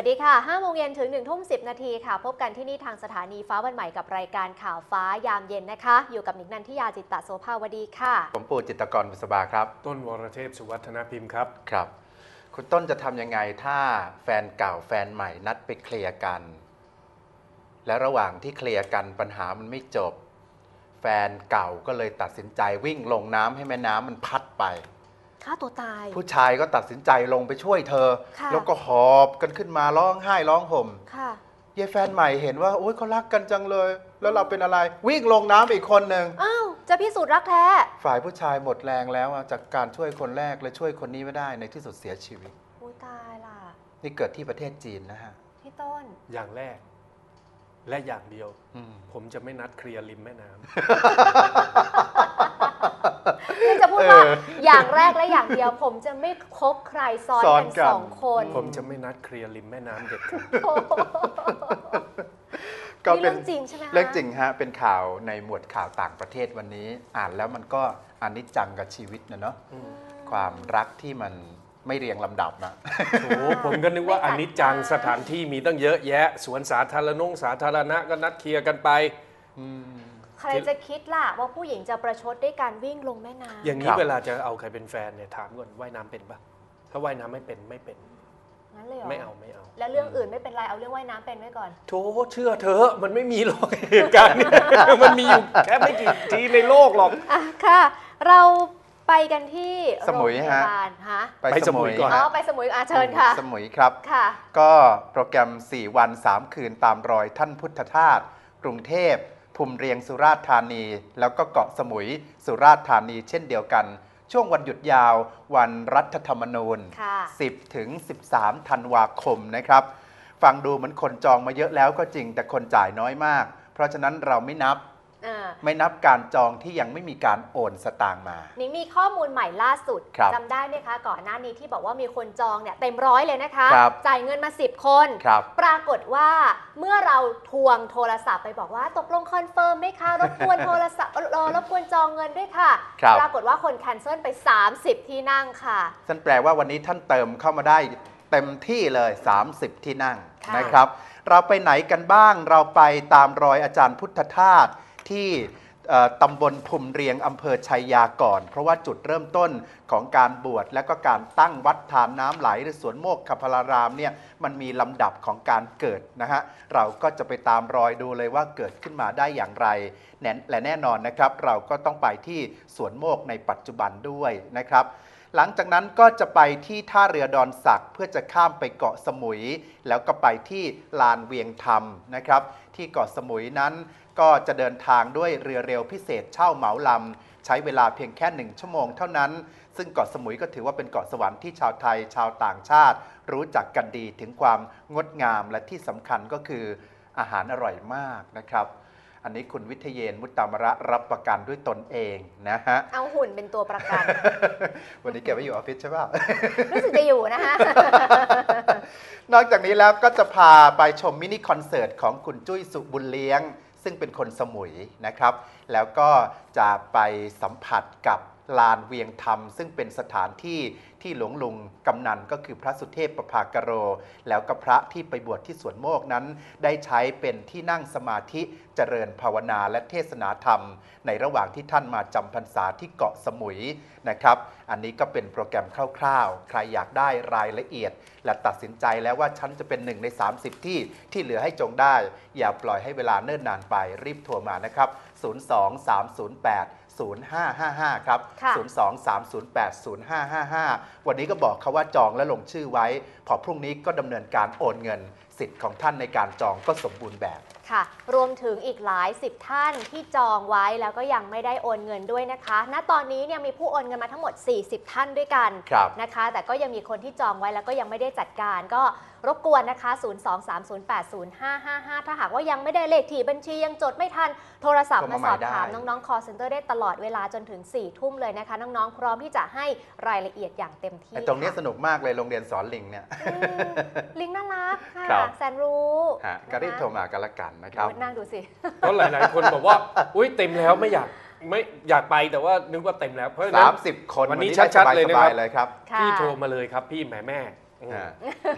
วัสดีค่ะ5โมงเย็นถึง1ทุ่ม10 นาทีค่ะ พบกันที่นี่ทางสถานีฟ้าวันใหม่กับรายการข่าวฟ้ายามเย็นนะคะ อยู่กับหนิงนันทิยาจิตตะโสภาวดีค่ะ ผมปู่จิตรกรบุษบาครับ ต้นวรเทพสุวัฒนพิมพ์ครับ ครับ คุณต้นจะทำยังไงถ้าแฟนเก่าแฟนใหม่นัดไปเคลียร์กัน และระหว่างที่เคลียร์กันปัญหามันไม่จบ แฟนเก่าก็เลยตัดสินใจวิ่งลงน้ำให้แม่น้ำมันพัดไป ฆ่าตัวตาย ผู้ชายก็ตัดสินใจลงไปช่วยเธอ ค่ะ แล้วก็หอบกันขึ้นมาร้องไห้ร้องห่มค่ะ ยายแฟนใหม่เห็นว่าโอ๊ยเขารักกันจังเลย แล้วเราเป็นอะไร วิ่งลงน้ำอีกคนหนึ่งอ้าว จะพิสูจน์รักแท้ ฝ่ายผู้ชายหมดแรงแล้วอะจากการช่วยคนแรกและช่วยคนนี้ไม่ได้ในที่สุดเสียชีวิต อุ้ยตายล่ะ นี่เกิดที่ประเทศจีนนะฮะพี่ต้น อย่างแรก และอย่างเดียว อืมผมจะไม่นัดเคลียร์ริมแม่น้ำ คือจะพูดว่าอย่างแรกและอย่างเดียว ผมจะไม่คบใครซ้อนซ้อนกันกันสองคน ผมจะไม่นัดเคลียร์ริมแม่น้ำเด็ดขาดโอ้โหก็นี่เป็เรื่นองจริงใช่ไหมคะเรื่องจริงฮะเป็นข่าวในหมวดข่าวต่างประเทศวันนี้ อ่านแล้วมันก็อนิจจังกับชีวิตนะเนาะความรักที่มันไม่เรียงลำดับนะโอ้โหผมก็นึกว่าอันนี้จังสถานที่มีตั้งเยอะแยะ สวนสาธารณงสาธารณะก็นัดเคลียร์กันไป ใครจะคิดล่ะว่าผู้หญิงจะประชดด้วยการวิ่งลงแม่น้ำอย่างนี้ครับเวลาจะเอาใครเป็นแฟนเนี่ยถามก่อนว่ายน้ำเป็นปะถ้าว่ายน้ำไม่เป็นไม่เป็นงั้นเลยเหรอไม่เอาไม่เอา แล้วเรื่องอื่นไม่เป็นไรเอาเรื่องว่ายน้ำเป็นไว้ก่อนโธ่เชื่อเธอะมันไม่มีหรอกเหตุการณ์เนี้มันมีอยู่แค่ไม่กี่ทีในโลกหรอกอะค่ะ เราไปกันที่สมุยโรงพฮะยาบาลฮะไปสมุยก่อนอ๋อไปสมุยอาเชิญค่ะ สมุยครับค่ะ ก็โปรแกรม 4 วัน 3 คืนตามรอยท่านพุทธทาสกรุงเทพ ภูมิเรียงสุราษฎร์ธานี แล้วก็เกาะสมุยสุราษฎร์ธานีเช่นเดียวกัน ช่วงวันหยุดยาววันรัฐธรรมนูญค่ะ10 ถึง 13 ธันวาคมนะครับ ฟังดูเหมือนคนจองมาเยอะแล้วก็จริงแต่คนจ่ายน้อยมาก เพราะฉะนั้นเราไม่นับอ่า ไม่นับการจองที่ยังไม่มีการโอนสตางค์มานิงมีข้อมูลใหม่ล่าสุดครับจำได้ไหมคะ ก่อนหน้านี้ที่บอกว่ามีคนจองเนี่ยเต็มร้อยเลยนะคะครับจ่ายเงินมา 10 คนครับปรากฏว่าเมื่อเราทวงโทรศัพท์ไปบอกว่าตกลงคอนเฟิร์มไหมคะ รบกวนโทรศัพท์เออรบกวนจองเงินด้วยค่ะครับปรากฏว่าคนแคนเซิลไป 30 ที่นั่งค่ะนั่นแปลว่าวันนี้ท่านเติมเข้ามาได้เต็มที่เลย 30 ที่นั่งค่ะนะครับ เราไปไหนกันบ้างเราไปตามรอยอาจารย์พุทธทาส ที่ตำบลภูมิเรียงอำเภอชัยยาก่อน เพราะว่าจุดเริ่มต้นของการบวชและก็การตั้งวัดทานน้ำไหลหรือสวนโมกขพลารามเนี่ยมันมีลำดับของการเกิดนะฮะเราก็จะไปตามรอยดูเลยว่าเกิดขึ้นมาได้อย่างไร และแน่นอนนะครับ เราก็ต้องไปที่สวนโมกในปัจจุบันด้วยนะครับ หลังจากนั้นก็จะไปที่ท่าเรือดอนสักเพื่อจะข้ามไปเกาะสมุย แล้วก็ไปที่ลานเวียงธรรมนะครับ ที่เกาะสมุยนั้นก็จะเดินทางด้วยเรือเร็วพิเศษเช่าเหมาลำ ใช้เวลาเพียงแค่หนึ่งชั่วโมงเท่านั้น ซึ่งเกาะสมุยก็ถือว่าเป็นเกาะสวรรค์ที่ชาวไทยชาวต่างชาติ รู้จักกันดีถึงความงดงามและที่สำคัญก็คืออาหารอร่อยมากนะครับ อันนี้คุณวิทยเยนมุตตามระรับประกันด้วยตนเองนะฮะ เอาหุ่นเป็นตัวประกัน วันนี้แกไม่อยู่ออฟฟิศใช่ป่ะรู้สึกจะอยู่นะคะนอกจากนี้แล้วก็จะพาไปชมมินิคอนเสิร์ตของคุณจุ้ยสุบุญเลี้ยง ซึ่งเป็นคนสมุยนะครับ แล้วก็จะไปสัมผัสกับ ลานเวียงธรรม ซึ่งเป็นสถานที่ที่หลวงลุงกำนันก็คือพระสุเทพประภากโร แล้วก็พระที่ไปบวชที่สวนโมกนั้น ได้ใช้เป็นที่นั่งสมาธิเจริญภาวนาและเทศนาธรรม ในระหว่างที่ท่านมาจำพรรษาที่เกาะสมุยนะครับ อันนี้ก็เป็นโปรแกรมคร่าวๆ ใครอยากได้รายละเอียด และตัดสินใจแล้วว่าฉันจะเป็นหนึ่งใน 30 ที่ที่เหลือให้จงได้ อย่าปล่อยให้เวลาเนิ่นนานไปรีบโทรมานะครับ 02308 0555 ครับ ค่ะ 02308 0555 วันนี้ก็บอกเขาว่าจองและลงชื่อไว้ พอพรุ่งนี้ก็ดำเนินการโอนเงิน สิทธิ์ของท่านในการจองก็สมบูรณ์แบบ ค่ะ รวมถึงอีกหลายสิบท่านที่จองไว้แล้วก็ยังไม่ได้โอนเงินด้วยนะคะ ณ ตอนนี้เนี่ยมีผู้โอนเงินมาทั้งหมด 40 ท่านด้วยกันครับ นะคะ แต่ก็ยังมีคนที่จองไว้แล้วก็ยังไม่ได้จัดการ ก็ รบกวนนะคะ 023080555 ถ้าหากว่ายังไม่ได้เลขที่บัญชียังจดไม่ทัน โทรศัพท์โทรมามาสอบใหม่ถามได้น้องๆ call center ได้ตลอดเวลาจนถึง 4 ทุ่มเลยนะคะ น้องๆ พร้อมที่จะให้รายละเอียดอย่างเต็มที่ไอ้ตรงเนี้ยค่ะสนุกมากเลยโรงเรียนสอนลิงเนี่ยอืมลิงก์น่ารักค่ะครับแสนรู้ฮะก็รีบโทรมากันละกันนะครับโอ้ยนั่งดูสิเพราะหลายๆ คนบอกว่าอุ้ยเต็มแล้วไม่อยากไม่อยากไปแต่ว่านึกว่าเต็มแล้วเพราะฉะนั้น30คนวันนี้ได้ชัดๆเลยนะครับสบายๆเลยครับค่ะพี่โทรมาเลยครับพี่แหม่แม่ อ่า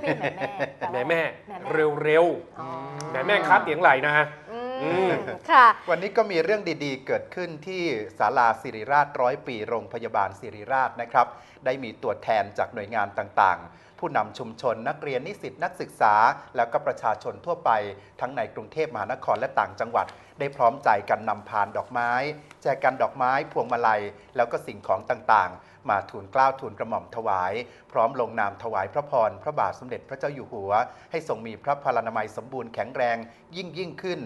มีแม่แม่ปลว่าแม่แม่แม่เร็วเร็วอ๋อแม่แม่ค้าเตียงไหลนะ อือืม มค่ะ วันนี้ก็มีเรื่องดีๆ เกิดขึ้นที่ศาลาสิริราชร้อยปีโรงพยาบาลสิริราชนะครับ ได้มีตัวแทนจากหน่วยงานต่างๆ ผู้นำชุมชนนักเรียนนิสิตนักศึกษา แล้วก็ประชาชนทั่วไปทั้งในกรุงเทพมหานครและต่างจังหวัด ได้พร้อมใจกันนำพานดอกไม้ แจกันดอกไม้พวงมาลัย แล้วก็สิ่งของต่างๆ มาทูลเกล้าทูลกระหม่อมถวาย พร้อมลงนามถวายพระพรพระบาทสมเด็จพระเจ้าอยู่หัว ให้ทรงมีพระพลานามัยสมบูรณ์แข็งแรงยิ่งยิ่งขึ้น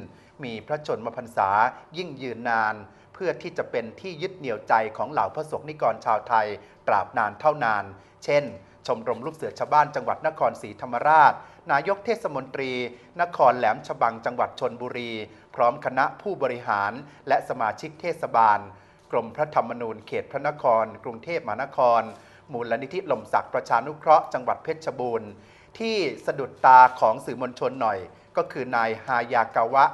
มีพระชนมพรรษายิ่งยืนนาน เพื่อที่จะเป็นที่ยึดเหนี่ยวใจของเหล่าพระสงฆ์นิกรชาวไทย ตราบนานเท่านาน เช่น ชมรมลูกเสือชาวบ้านจังหวัดนครศรีธรรมราช นายกเทศมนตรี นครแหลมฉบังจังหวัดชนบุรี พร้อมคณะผู้บริหาร และสมาชิกเทศบาล กรมพระธรรมนูญเขตพระนคร กรุงเทพมหานคร มูลนิธิลมศักดิ์ประชานุเคราะห์จังหวัดเพชรบูรณ์ ที่สะดุดตาของสื่อมวลชนหน่อย ก็คือนายฮายากาวะ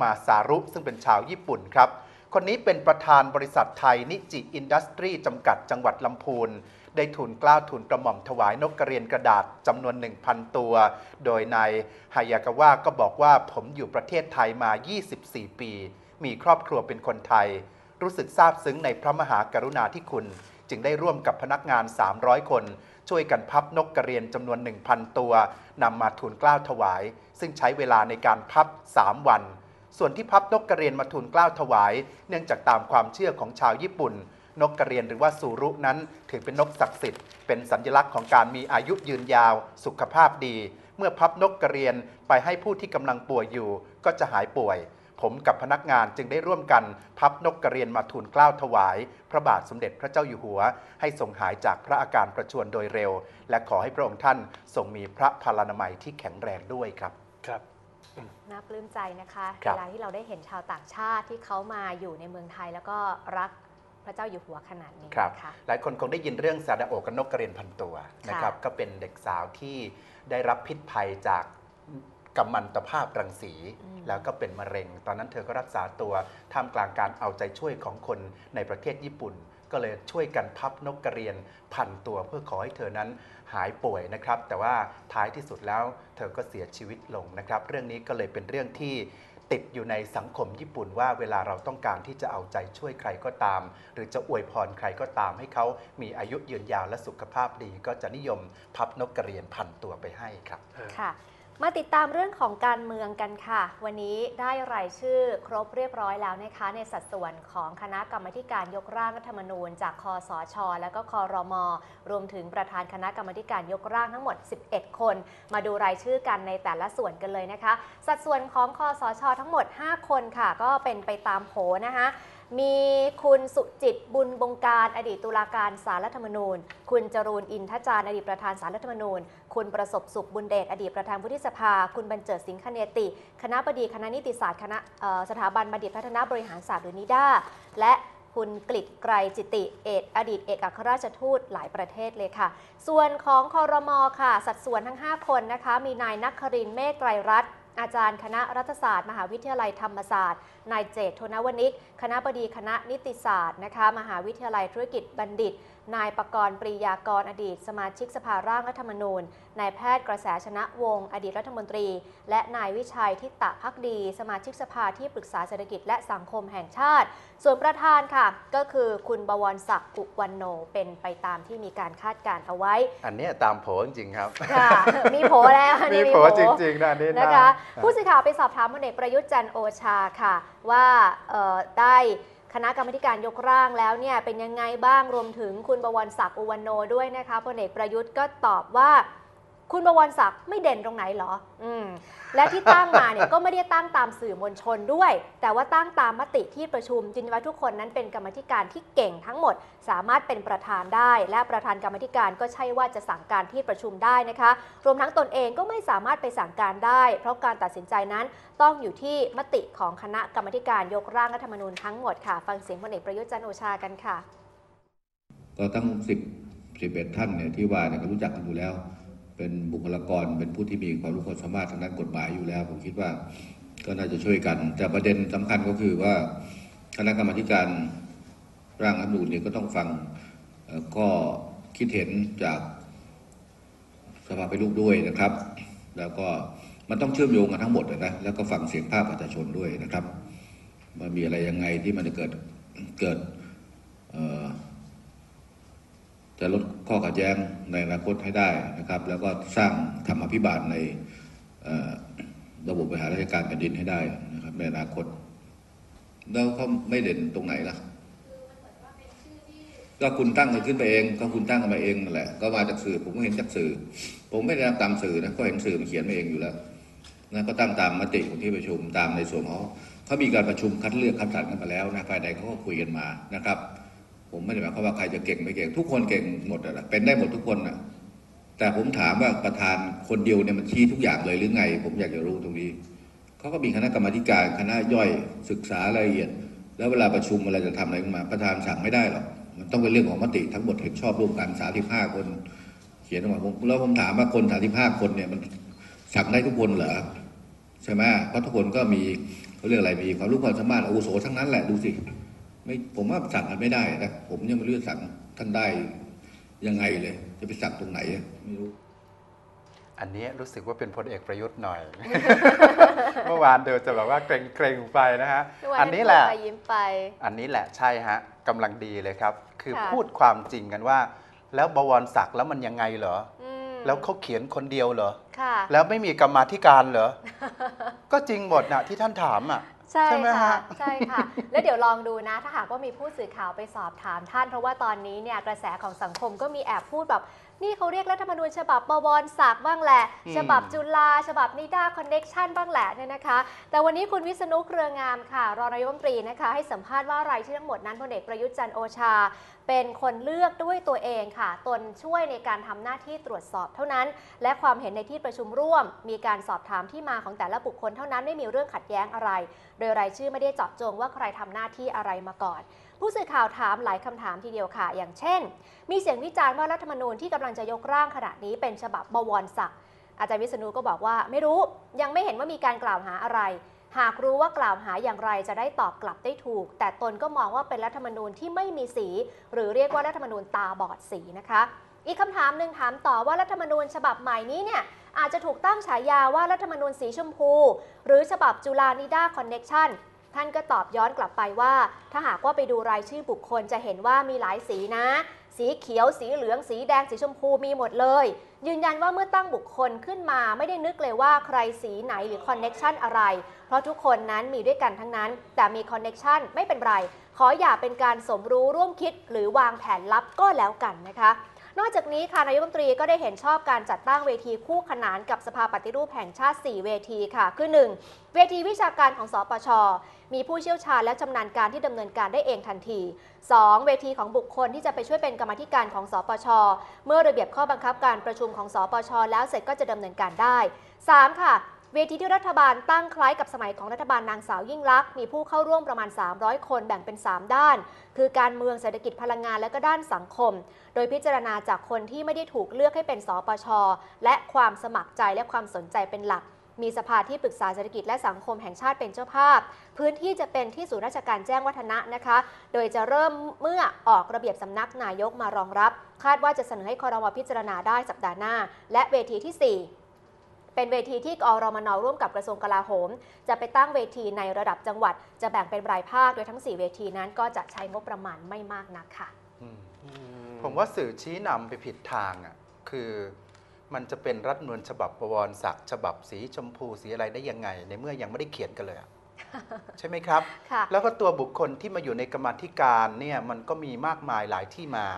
มาซารุซึ่งเป็นชาวญี่ปุ่นครับ คนนี้เป็นประธานบริษัทไทยนิจิอินดัสทรีจำกัดจังหวัดลำพูน ได้ทุนกล้าวทุนกระหม่อมถวายนกกระเรียนกระดาษจำนวน 1,000 ตัว โดยนายฮายากาวะก็บอกว่าผมอยู่ประเทศไทยมา 24 ปี มีครอบครัวเป็นคนไทย รู้สึกซาบซึ้งในพระมหากรุณาธิคุณ จึงได้ร่วมกับพนักงาน 300 คนช่วยกันพับนกกระเรียนจำนวน 1,000 ตัวนำมาทูลเกล้าวถวาย ซึ่งใช้เวลาในการพับ 3 วัน ส่วนที่พับนกกระเรียนมาทูลเกล้าวถวาย เนื่องจากตามความเชื่อของชาวญี่ปุ่น นกกระเรียนหรือว่าสูรุนั้น ถือเป็นนกศักดิ์สิทธิ์ เป็นสัญลักษณ์ของการมีอายุยืนยาว สุขภาพดี เมื่อพับนกกระเรียนไปให้ผู้ที่กำลังป่วยอยู่ ก็จะหายป่วย ผมกับพนักงานจึงได้ร่วมกันพับนกกระเรียนมาทูลเกล้าวถวาย พระบาทสมเด็จพระเจ้าอยู่หัว ให้ทรงหายจากพระอาการประชวรโดยเร็ว และขอให้พระองค์ท่านทรงมีพระพลานามัยที่แข็งแรงด้วยครับครับน่าปลื้มใจนะคะครับเวลาที่เราได้เห็นชาวต่างชาติที่เขามาอยู่ในเมืองไทยแล้วก็รัก พระเจ้าอยู่หัวขนาดนี้ครับนะคะหลายคนคงได้ยินเรื่องซาดาโอะกับนกกระเรียนพันตัวนะครับก็เป็นเด็กสาวที่ได้รับพิษภัยจากกัมมันตภาพรังสีอืมแล้วก็เป็นมะเร็ง ตอนนั้นเธอก็รักษาตัวท่ามกลางการเอาใจช่วยของคนในประเทศญี่ปุ่น ก็เลยช่วยกันพับนกกระเรียนพันตัวเพื่อขอให้เธอนั้นหายป่วยนะครับ แต่ว่าท้ายที่สุดแล้วเธอก็เสียชีวิตลงนะครับ เรื่องนี้ก็เลยเป็นเรื่องที่ ติดอยู่ในสังคมญี่ปุ่นว่าเวลาเราต้องการที่จะเอาใจช่วยใครก็ตาม หรือจะอวยพรใครก็ตาม ให้เขามีอายุยืนยาวและสุขภาพดี ก็จะนิยมพับนกกระเรียนพันตัวไปให้ครับค่ะ มาติดตามเรื่องของการเมืองกันค่ะ วันนี้ได้รายชื่อครบเรียบร้อยแล้วนะคะในสัดส่วนของคณะกรรมการยกร่างรัฐธรรมนูญ จากคอสชและก็คอรมรวมถึงประธานคณะกรรมการยกร่างทั้งหมด 11 คน มาดูรายชื่อกันในแต่ละส่วนกันเลยนะคะ สัดส่วนของคอสชทั้งหมด 5 คนค่ะ ก็เป็นไปตามโผนะคะ มีคุณสุจิตบุญบงการ อดีตตุลาการสารรัฐธรรมนูญ คุณจรูนอินทจารย์อดีตประธานสารรัฐธรรมนูญ คุณประสบสุขบุญเดชอดีตประธานวุฒิสภา คุณบรรเจิดสิงคเนติ คณะบดีคณะนิติศาสตร์คณะสถาบันบัณฑิตพัฒนาบริหารศาสตร์หรือนิด้าและคุณกฤษไกรจิติเอกอดีตเอกอัครราชทูตหลายประเทศเลยค่ะ ส่วนของคอรมอค่ะ สัดส่วนทั้ง 5 คนนะคะ มีนายนักครินเมฆไกรรัตน์ อาจารย์คณะรัฐศาสตร์ มหาวิทยาลัยธรรมศาสตร์ นายเจตโทนวนิก คณะบดีคณะนิติศาสตร์นะคะ มหาวิทยาลัยธุรกิจบัณฑิต นายประกรณ์ปรียากรอดีต สมาชิกสภาร่างรัฐธรรมนูญ นายแพทย์กระแสชนะวงศ์อดีตรัฐมนตรี และนายวิชัยทิตะพักดี สมาชิกสภาที่ปรึกษาเศรษฐกิจและสังคมแห่งชาติ ส่วนประธานค่ะ ก็คือคุณบวรศักดิ์อุวันโนเป็นไปตามที่มีการคาดการณ์เอาไว้ อันเนี้ยตามโผจริงๆครับค่ะมีโผแล้วอันมีนี้โผจริงๆนะอันนี้นะคะ ผู้สื่อข่าวไปสอบถามพลเอกประยุทธ์จันทร์โอชาค่ะ ว่าเอ่อได้ คณะกรรมการยกร่างแล้วเนี่ยเป็นยังไงบ้างรวมถึงคุณบวรศักดิ์อุวันโนด้วยนะคะพลเอกประยุทธ์ก็ตอบว่า คุณบวรศักดิ์ไม่เด่นตรงไหนเหรอ อืม และที่ตั้งมาเนี่ยก็ไม่ได้ตั้งตามสื่อมวลชนด้วย แต่ว่าตั้งตามมติที่ประชุมจินว่าทุกคนนั้นเป็นกรรมธิการที่เก่งทั้งหมด สามารถเป็นประธานได้ และประธานกรรมธิการก็ใช่ว่าจะสั่งการที่ประชุมได้นะคะ รวมทั้งตนเองก็ไม่สามารถไปสั่งการได้ เพราะการตัดสินใจนั้นต้องอยู่ที่มติของคณะกรรมธิการยกร่างรัฐธรรมนูญทั้งหมดค่ะ ฟังเสียงพลเอกประยุทธ์จันโอชากันค่ะ ก็ทั้งสิบสิบเอ็ดท่านเนี่ยที่ว่าเนี่ยก็รู้จักกันอยู่แล้ว เป็นบุคลากรเป็นผู้ที่มีความรู้ความสามารถทางด้านกฎหมายอยู่แล้ว ผมคิดว่าก็น่าจะช่วยกัน แต่ประเด็นสำคัญก็คือว่าคณะกรรมาธิการร่างรัฐมนูญเนี่ยก็ต้องฟังเอ่อข้อคิดเห็นจากสภาไปรูปด้วยนะครับ แล้วก็มันต้องเชื่อมโยงกันทั้งหมดนะแล้วก็ฟังเสียงภาคประชาชนด้วยนะครับมันมีอะไรยังไงที่มันจะเกิดเกิดเอ่อ จะลดข้อขัดแย้งในอนาคตให้ได้นะครับ แล้วก็สร้างธรรมาภิบาลในระบบบริหารราชการแผ่นดินให้ได้นะครับ ในอนาคต แล้วเขาไม่เด่นตรงไหนล่ะก็คุณตั้งกันขึ้นไปเอง ก็คุณตั้งกันมาเองนั่นแหละ ก็มาจากสื่อ ผมก็เห็นจากสื่อ ผมไม่ได้ตามสื่อนะก็เห็นสื่อมันเขียนมาเองอยู่แล้วนะก็ตั้งตามมติของที่ประชุมตามในส่วนของเขามีการประชุมคัดเลือกคัดสรรกันมาแล้วนะภายในเขาก็คุยกันมานะครับ ผมไม่ได้หมายความว่าใครจะเก่งไม่เก่ง ทุกคนเก่งหมดอะนะเป็นได้หมดทุกคนนะแต่ผมถามว่าประธานคนเดียวเนี่ยมันชี้ทุกอย่างเลยหรือไง ผมอยากจะรู้ตรงนี้เขาก็มีคณะกรรมการคณะย่อยศึกษารายละเอียด แล้วเวลาประชุมอะไรจะทำอะไรขึ้นมา ประธานสั่งไม่ได้หรอกมันต้องเป็นเรื่องของมติทั้งหมดเห็นชอบร่วมกัน35คน เขียนออกมาผมแล้วผมถามว่าคน35คนเนี่ยมันสั่งได้ทุกคนเหรอใช่ไหมเพราะทุกคนก็มีเขาเรียกอะไรมีความรู้ความสามารถอาวุโสทั้งนั้นแหละดูสิ ไม่ผมว่าสั่งกันไม่ได้นะผมยังไม่รู้จะสั่งท่านได้ยังไงเลย จะไปสั่งตรงไหนอะไม่รู้ อันนี้รู้สึกว่าเป็นพลเอกประยุทธ์หน่อย เมื่อวานเดินจะแบบว่าเกรงๆไปนะฮะด้วยอันนี้แหละพูดไปยิ้มไป อันนี้แหละใช่ฮะกำลังดีเลยครับ คือค่ะพูดความจริงกันว่า แล้วบวรศักดิ์แล้วมันยังไงเหรออืมแล้วเขาเขียนคนเดียวเหรอค่ะแล้วไม่มีกรรมาธิการเหรอ ก็จริงหมดนะที่ท่านถามอะ ใช่ใช่ไหมค่ะฮะใช่ค่ะ แล้วเดี๋ยวลองดูนะ ถ้าหากว่ามีผู้สื่อข่าวไปสอบถามท่าน เพราะว่าตอนนี้เนี่ยกระแสของสังคมก็มีแอบพูดแบบ นี่เขาเรียกรัฐธรรมนูญฉบับบวรศักดิ์บ้างแหละ อืม ฉบับจุฬาฉบับนิด้าคอนเน็กชันบ้างแหละเนี่ยนะคะ แต่วันนี้คุณวิษณุเครืองามค่ะ รองนายกรัฐมนตรีนะคะ ให้สัมภาษณ์ว่ารายชื่อทั้งหมดนั้นพลเอกประยุทธ์จันทร์โอชา เป็นคนเลือกด้วยตัวเองค่ะ ตนช่วยในการทำหน้าที่ตรวจสอบเท่านั้น และความเห็นในที่ประชุมร่วม มีการสอบถามที่มาของแต่ละบุคคลเท่านั้นไม่มีเรื่องขัดแย้งอะไร โดยรายชื่อไม่ได้เจาะจงว่าใครทำหน้าที่อะไรมาก่อน ผู้สื่อข่าวถามหลายคำถามทีเดียวค่ะ อย่างเช่น มีเสียงวิจารณ์ว่ารัฐธรรมนูญที่กำลังจะยกร่างขณะนี้เป็นฉบับบวรศักดิ์อาจารย์วิษณุก็บอกว่าไม่รู้ยังไม่เห็นว่ามีการกล่าวหาอะไร หากรู้ว่ากล่าวหาอย่างไรจะได้ตอบกลับได้ถูก แต่ตนก็มองว่าเป็นรัฐธรรมนูญที่ไม่มีสี หรือเรียกว่ารัฐธรรมนูญตาบอดสีนะคะ อีกคำถามหนึ่งถามต่อว่ารัฐธรรมนูญฉบับใหม่นี้เนี่ยอาจจะถูกตั้งฉายาว่ารัฐธรรมนูญสีชมพู หรือฉบับจุฬานิด้าคอนเน็กชัน ท่านก็ตอบย้อนกลับไปว่า ถ้าหากว่าไปดูรายชื่อบุคคลจะเห็นว่ามีหลายสีนะ สีเขียว สีเหลือง สีแดง สีชมพูมีหมดเลย ยืนยันว่าเมื่อตั้งบุคคลขึ้นมาไม่ได้นึกเลยว่าใครสีไหนหรือคอนเน็กชันอะไร เพราะทุกคนนั้นมีด้วยกันทั้งนั้น แต่มีคอนเน็กชันไม่เป็นไร ขออย่าเป็นการสมรู้ร่วมคิดหรือวางแผนลับก็แล้วกันนะคะ นอกจากนี้ค่ะนายกรัฐมนตรีก็ได้เห็นชอบการจัดตั้งเวทีคู่ขนานกับสภาปฏิรูปแห่งชาติ 4 เวทีค่ะ คือ 1. เวทีวิชาการของสปช มีผู้เชี่ยวชาญและชำนาญการที่ดำเนินการได้เองทันที 2. เวทีของบุคคลที่จะไปช่วยเป็นกรรมธิการของสปช เมื่อระเบียบข้อบังคับการประชุมของสปช แล้วเสร็จก็จะดำเนินการได้ 3. ค่ะ เวทีที่รัฐบาลตั้งคล้ายกับสมัยของรัฐบาลนางสาวยิ่งลักษณ์มีผู้เข้าร่วมประมาณ 300 คนแบ่งเป็น 3 ด้าน คือการเมืองเศรษฐกิจพลังงานและก็ด้านสังคม โดยพิจารณาจากคนที่ไม่ได้ถูกเลือกให้เป็นสปช และความสมัครใจและความสนใจเป็นหลักมีสภาที่ปรึกษาเศรษฐกิจและสังคมแห่งชาติเป็นเจ้าภาพ พื้นที่จะเป็นที่ศูนย์ราชการแจ้งวัฒนะนะคะ โดยจะเริ่มเมื่อออกระเบียบสำนักนายกมารองรับ คาดว่าจะเสนอให้คอรมพิจารณาได้สัปดาห์หน้า และเวทีที่ 4 เป็นเวทีที่กอรมนร่วมกับกระทรวงกลาโหม จะไปตั้งเวทีในระดับจังหวัด จะแบ่งเป็นรายภาคโดยทั้ง 4 เวทีนั้นก็จะใช้งบประมาณไม่มากนักค่ะอืมผมว่าสื่อชี้นำไปผิดทางอะคือมันจะเป็นรัฐธรรมนูญฉบับประวรศักดิ์ฉบับสีชมพูสีอะไรได้ยังไง ในเมื่อยังไม่ได้เขียนกันเลยอะใช่ไหมครับค่ะแล้วก็ตัวบุคคลที่มาอยู่ในกรรมาธิการเนี่ยมันก็มีมากมายหลายที่มา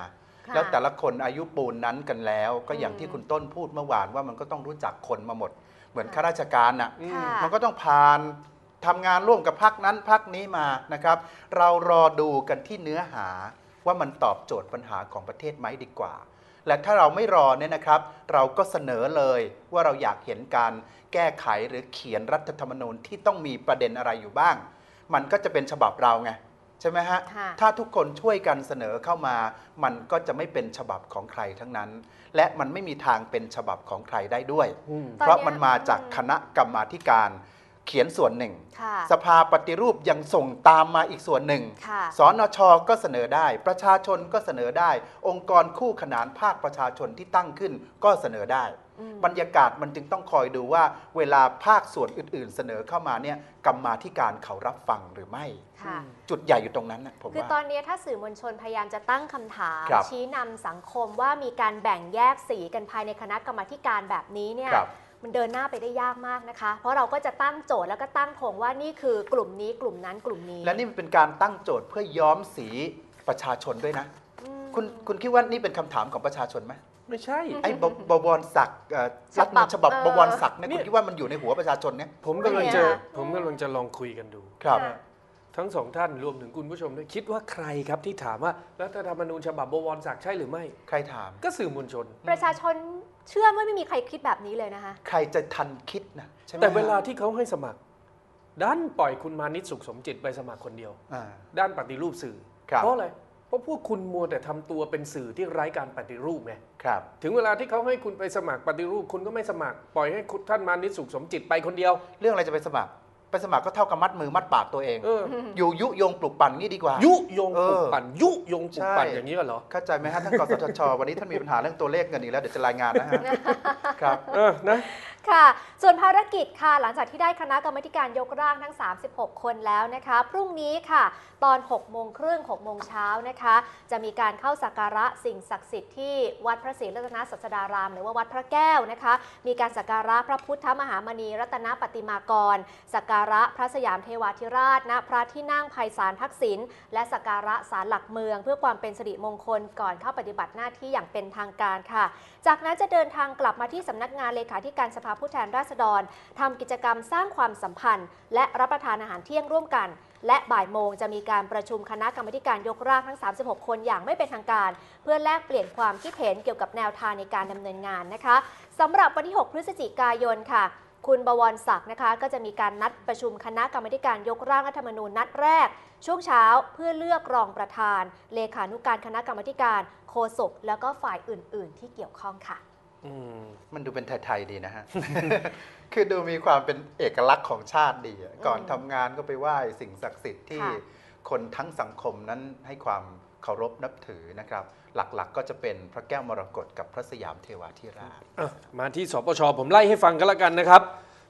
ค่ะแล้วแต่ละคนอายุปูนนั้นกันแล้ว ก็อย่างอืมที่คุณต้นพูดเมื่อวานว่ามันก็ต้องรู้จักคนมาหมด เหมือนข้าราชการน่ะ อืม ค่ะ มันก็ต้องผ่านทำงานร่วมกับพักนั้นพักนี้มานะครับ เรารอดูกันที่เนื้อหาว่ามันตอบโจทย์ปัญหาของประเทศไหมดีกว่า และถ้าเราไม่รอเนี่ยนะครับ เราก็เสนอเลยว่าเราอยากเห็นการแก้ไขหรือเขียนรัฐธรรมนูญที่ต้องมีประเด็นอะไรอยู่บ้าง มันก็จะเป็นฉบับเราไง ใช่ไหมฮะ ค่ะ ถ้าทุกคนช่วยกันเสนอเข้ามา มันก็จะไม่เป็นฉบับของใครทั้งนั้น และมันไม่มีทางเป็นฉบับของใครได้ด้วย อืม เพราะมันมาจากคณะกรรมาธิการเขียนส่วนหนึ่ง ค่ะสภาปฏิรูปยังส่งตามมาอีกส่วนหนึ่ง ค่ะ สนชก็เสนอได้ ประชาชนก็เสนอได้ องค์กรคู่ขนานภาคประชาชนที่ตั้งขึ้นก็เสนอได้อืม บรรยากาศมันจึงต้องคอยดูว่า เวลาภาคส่วนอื่น ๆ เสนอเข้ามาเนี่ยกรรมาธิการเขารับฟังหรือไม่ ค่ะ จุดใหญ่อยู่ตรงนั้นนะผมคือว่าตอนนี้ถ้าสื่อมวลชนพยายามจะตั้งคำถาม ครับชี้นำสังคมว่ามีการแบ่งแยกสีกันภายในคณะกรรมาธิการแบบนี้เนี่ยครับ มันเดินหน้าไปได้ยากมากนะคะ เพราะเราก็จะตั้งโจทย์แล้วก็ตั้งธงว่านี่คือกลุ่มนี้กลุ่มนั้นกลุ่มนี้และนี่มันเป็นการตั้งโจทย์เพื่อย้อมสีประชาชนด้วยนะ อืม คุณคุณคิดว่านี่เป็นคำถามของประชาชนไหม ไม่ใช่ ไอ้บบวรศักดิ์เอ่อฉรัฐธรรมนูญฉบับเออบวรศักดิ์เนี่ยเนี่คุณย คิดว่ามันอยู่ในหัวประชาชนเนี่ยผมกำลังจะเนี่ย ผมกำลังจะลองคุยกันดู ครับ ค่ะ ทั้งสองท่านรวมถึงคุณผู้ชมด้วยคิดว่าใครครับที่ถามว่ารัฐธรรมนูญฉบับบวรศักดิ์ใช่หรือไม่ ใครถาม ก็สื่อมวลชน ประชาชนเชื่อว่าไม่มีใครคิดแบบนี้เลยนะคะ ใครจะทันคิดนะใช่ไหมแต่เวลาที่เขาให้สมัคร ด้านปล่อยคุณมานิตสุขสมจิตไปสมัครคนเดียว อ่า ด้านปฏิรูปสื่อ ครับ เพราะอะไรเพ ราะพวกคุณมัวแต่ทำตัวเป็นสื่อที่ไร้การปฏิรูปไงครับ ถึงเวลาที่เขาให้คุณไปสมัครปฏิรูป คุณก็ไม่สมัคร ปล่อยให้คุณท่านมานิตสุขสมจิตไปคนเดียว เรื่องอะไรจะไปสมัคร ไปสมัครก็เท่ากับมัดมือมัดปากตัวเองเอออยู่ยุยงปลุกปั่นงี้ดีกว่า ยุยงปลุกเออปั่นยุยงปลุกปั่นใช่อย่างนี้เหรอเข้าใจไหมฮะท่านกสทชวันนี้ท่านมีปัญหาเรื่องตัวเลขเงินอีกแล้วเดี๋ยวจะรายงานนะฮะครับเออนะ ค่ะ ส่วนภารกิจค่ะ หลังจากที่ได้คณะกรรมธิการยกร่างทั้ง 36 คนแล้วนะคะ พรุ่งนี้ค่ะ ตอน 6 โมงครึ่ง 6 โมงเช้านะคะ จะมีการเข้าสักการะสิ่งศักดิ์สิทธิ์ที่วัดพระศรีรัตนศาสดาราม หรือว่าวัดพระแก้วนะคะ มีการสักการะพระพุทธมหามณีรัตนปฏิมากร สักการะพระสยามเทวาธิราชณพระที่นั่งไพศาลทักษิณ และสักการะศาลหลักเมือง เพื่อความเป็นสิริมงคลก่อนเข้าปฏิบัติหน้าที่อย่างเป็นทางการค่ะ จากนั้นจะเดินทางกลับมาที่สำนักงานเลขาธิการสภาผู้แทนราษฎรทำกิจกรรมสร้างความสัมพันธ์ และรับประทานอาหารเที่ยงร่วมกัน และบ่ายโมงจะมีการประชุมคณะกรรมการยกร่างทั้ง 36 คนอย่างไม่เป็นทางการ เพื่อแลกเปลี่ยนความคิดเห็นเกี่ยวกับแนวทางในการดำเนินงานนะคะสำหรับวันที่ 6 พฤศจิกายนค่ะคุณบวรศักดิ์นะคะ ก็จะมีการนัดประชุมคณะกรรมการยกร่างรัฐธรรมนูญนัดแรก ช่วงเช้าเพื่อเลือกรองประธาน เลขานุการคณะกรรมการโฆษกแล้วก็ฝ่ายอื่น ๆ ที่เกี่ยวข้องค่ะ มมันดูเป็นไทย ๆ ดีนะฮะ คือดูมีความเป็นเอกลักษณ์ของชาติดีอะก่อนทำงานก็ไปไหว้สิ่งศักดิ์สิทธิ์ที่ค่ะคนทั้งสังคมนั้นให้ความเคารพนับถือนะครับ หลักๆ ก็จะเป็นพระแก้วมรกตกับพระสยามเทวาธิราชอะมาที่สปชผมไล่ให้ฟังกันแล้วกันนะครับ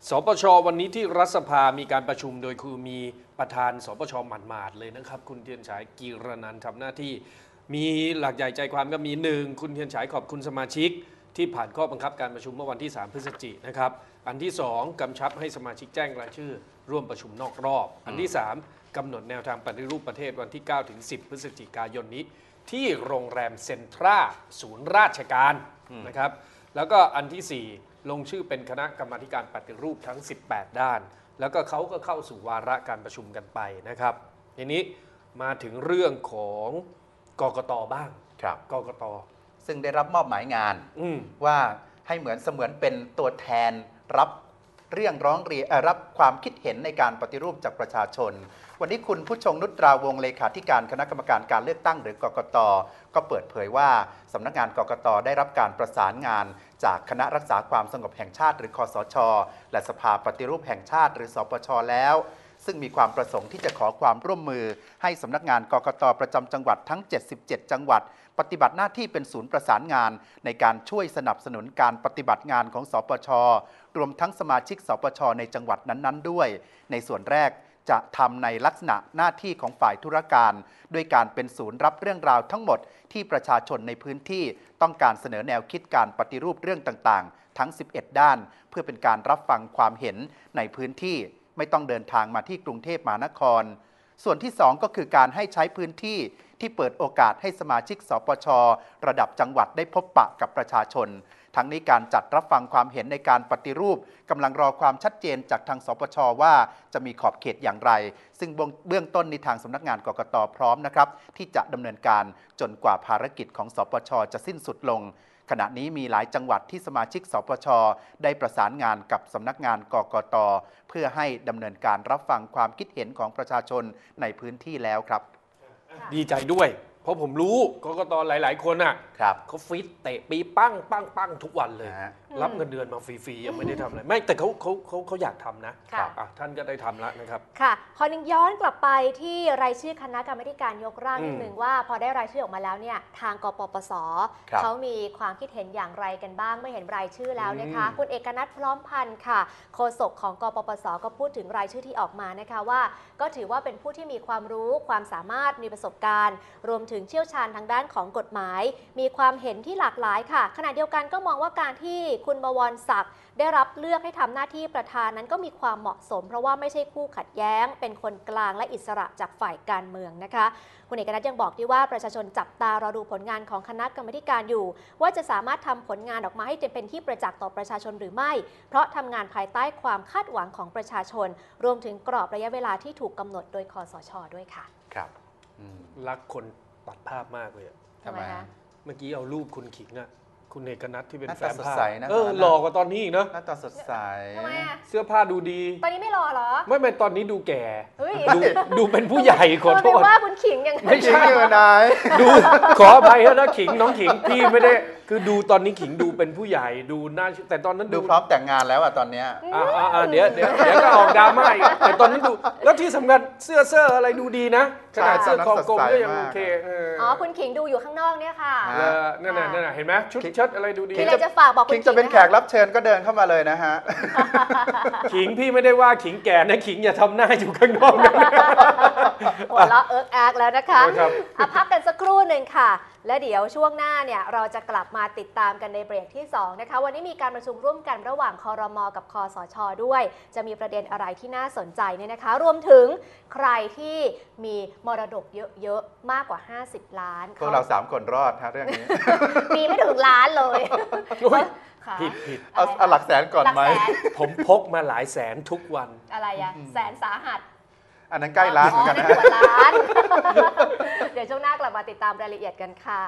สปชวันนี้ที่รัฐสภามีการประชุมโดยคือมีประธานสปชหมาดๆเลยนะครับ คุณเทียนฉายกีรนันท์ทำหน้าที่ มีหลักใหญ่ใจความก็มีหนึ่งคุณเทียนฉายขอบคุณสมาชิก ที่ผ่านข้อบังคับการประชุมเมื่อวันที่ 3 พฤศจิกายนนะครับ อันที่ 2กำชับให้สมาชิกแจ้งรายชื่อ ร่วมประชุมนอกรอบ อันที่ 3กำหนดแนวทางปฏิรูปประเทศวันที่ 9 ถึง 10 พฤศจิกายนนี้ ที่โรงแรมเซ็นทราศูนย์ราชการนะครับ แล้วก็อันทีสี่4 ลงชื่อเป็นคณะกรรมาธิการปฏิรูปทั้ง 18 ด้าน แล้วก็เขาก็เข้าสู่วาระการประชุมกันไปนะครับทีนี้มาถึงเรื่องของกกตบ้าง ครับกกต ซึ่งได้รับมอบหมายงานอืม ว่าให้เหมือนเสมือนเป็นตัวแทนรับเรื่องร้องเรียนเอ่อรับความคิดเห็นในการปฏิรูปจากประชาชน วันนี้คุณผู้ชงนุตราวงศ์เลขาธิการคณะกรรมการการเลือกตั้งหรือกกต ก็เปิดเผยว่าสำนักงานกกตได้รับการประสานงาน จากคณะรักษาความสงบแห่งชาติ หรือคอสช และสภาปฏิรูปแห่งชาติ หรือสปชแล้ว ซึ่งมีความประสงค์ที่จะขอความร่วมมือ ให้สำนักงานกกตประจำจังหวัดทั้ง 77 จังหวัด ปฏิบัติหน้าที่เป็นศูนย์ประสานงาน ในการช่วยสนับสนุนการปฏิบัติงานของสปช รวมทั้งสมาชิกสปช ในจังหวัดนั้นๆ ด้วย ในส่วนแรกจะทำในลักษณะหน้าที่ของฝ่ายธุรการ ด้วยการเป็นศูนย์รับเรื่องราวทั้งหมดที่ประชาชนในพื้นที่ต้องการเสนอแนวคิดการปฏิรูปเรื่องต่างๆ ทั้ง 11 ด้าน เพื่อเป็นการรับฟังความเห็นในพื้นที่ ไม่ต้องเดินทางมาที่กรุงเทพมหานคร ส่วนที่ 2 ก็คือการให้ใช้พื้นที่ที่เปิดโอกาสให้สมาชิกสปช ระดับจังหวัดได้พบปะกับประชาชน ทั้งนี้การจัดรับฟังความเห็นในการปฏิรูปกำลังรอความชัดเจนจากทางสปช ว่าจะมีขอบเขตอย่างไร ซึ่งเบื้องต้นในทางสำนักงานกกตพร้อมนะครับที่จะดำเนินการจนกว่าภารกิจของสปช จะสิ้นสุดลง ขณะนี้มีหลายจังหวัดที่สมาชิกสปช ได้ประสานงานกับสำนักงานกกต เพื่อให้ดำเนินการรับฟังความคิดเห็นของประชาชนในพื้นที่แล้วครับ ดีใจด้วย เพราะผมรู้กกตหลาย ๆ คนอะครับ เขาฟิตเตะปีปั้งปั้งปั้งทุกวันเลยนะฮะ รับเงินเดือนมาฟรีๆยังไม่ได้ทำอะไรไม่แต่เขาเขาเขาเขาอยากทำนะค่ะ อะท่านก็ได้ทำแล้วนะครับ ค่ะขอนึงย้อนกลับไปที่รายชื่อคณะกรรมาธิการยกร่างอืมนิดหนึ่งว่า พอได้รายชื่อออกมาแล้วเนี่ยทางกปปสครับ เขามีความคิดเห็นอย่างไรกันบ้างเมื่อเห็นรายชื่อแล้วนะคะอืม คุณเอกนัทพร้อมพันธ์ค่ะโฆษกของกปปสก็พูดถึงรายชื่อที่ออกมานะคะว่า ก็ถือว่าเป็นผู้ที่มีความรู้ความสามารถมีประสบการณ์ รวมถึงเชี่ยวชาญทางด้านของกฎหมาย มีความเห็นที่หลากหลายค่ะ ขณะเดียวกันก็มองว่าการที่คุณบวรศักดิ์ได้รับเลือกให้ทำหน้าที่ประธานนั้นก็มีความเหมาะสม เพราะว่าไม่ใช่คู่ขัดแย้ง เป็นคนกลางและอิสระจากฝ่ายการเมืองนะคะ คุณเอกนัทยังบอกด้วยว่าประชาชนจับตารอดูผลงานของคณะกรรมาธิการอยู่ ว่าจะสามารถทำผลงานออกมาให้เป็นที่ประจักษ์ต่อประชาชนหรือไม่ เพราะทำงานภายใต้ความคาดหวังของประชาชน รวมถึงกรอบระยะเวลาที่ถูกกำหนดโดยคอสช ด้วยค่ะ ครับอืมรักคน ตัดภาพมากเลยอะทำไมฮะ เมื่อกี้เอารูปคุณขิงอะ คุณเอกนัทที่เป็นหน้าแฟตานสดภาพใสนะเออตอนนั้นหล่อกว่าตอนนี้อีกเนอะหน้าตาสดใส ทำไมอะเสื้อผ้าดูดี ตอนนี้ไม่รอเหรอไม่ไม่ตอนนี้ดูแก่ เฮ้ยดูดูเป็นผู้ใหญ่ขอโทเออษไปว่าคุณขิงยังไงไม่ใช่ จริงอยู่นายดูขออภัยนะขิงน้องขิงพี่ไม่ได้ คือดูตอนนี้ขิงดูเป็นผู้ใหญ่ดูน่าแต่ตอนนั้นดูพร้อมแต่งงานแล้วอะตอนเนี้ย อ่าอ่าอ่าเดี๋ยวเดี๋ยวเดี๋ยวก็ออกดราม่าอีกแต่ตอนนั้นดู แล้วที่สำคัญเสื้อเสื้ออะไรดูดีนะขนาดเสื้อคอกลมก็ยังโอเคเอออ๋อ คุณขิงดูอยู่ข้างนอกเนี่ยค่ะอ่าเออนั่นน่ะนั่นน่ะเห็นไหมชุดเชิ้ตอะไรดูดี มีอะไรจะฝากบอกคุคิณงขิจะงเป็นไหมแขกรับเชิญก็เดินเข้ามาเลยนะฮะ ขิงพี่ไม่ได้ว่าขิงแก่นะขิงอย่าทำหน้าอยู่ข้างนอกนะ หัวเราะเอิร์กอาร์กแล้วนะคะครับ อะพักกันสักครู่ หนึ่งค่ะ และเดี๋ยวช่วงหน้าเนี่ยเราจะกลับมาติดตามกันในเบรกที่ 2 นะคะ วันนี้มีการประชุมร่วมกันระหว่างคอรมอกับคอสชด้วย จะมีประเด็นอะไรที่น่าสนใจเนี่ยนะคะ รวมถึงใครที่มีมรดกเยอะๆ มากกว่า 50 ล้านพวกเราสามคนรอดฮะเรื่องนี้ มีไม่ถึงล้านเลยอุ๊ยค่ะผิดผิดเอาเอาหลักแสนก่อนไหมลักแสนผมพกมาหลายแสนทุกวัน อะไรอะแสนสาหัส อันนั้นใกล้ล้านเหมือนกันนะเดี๋ยวช่วงหน้ากลับมาติดตามรายละเอียดกันค่ะ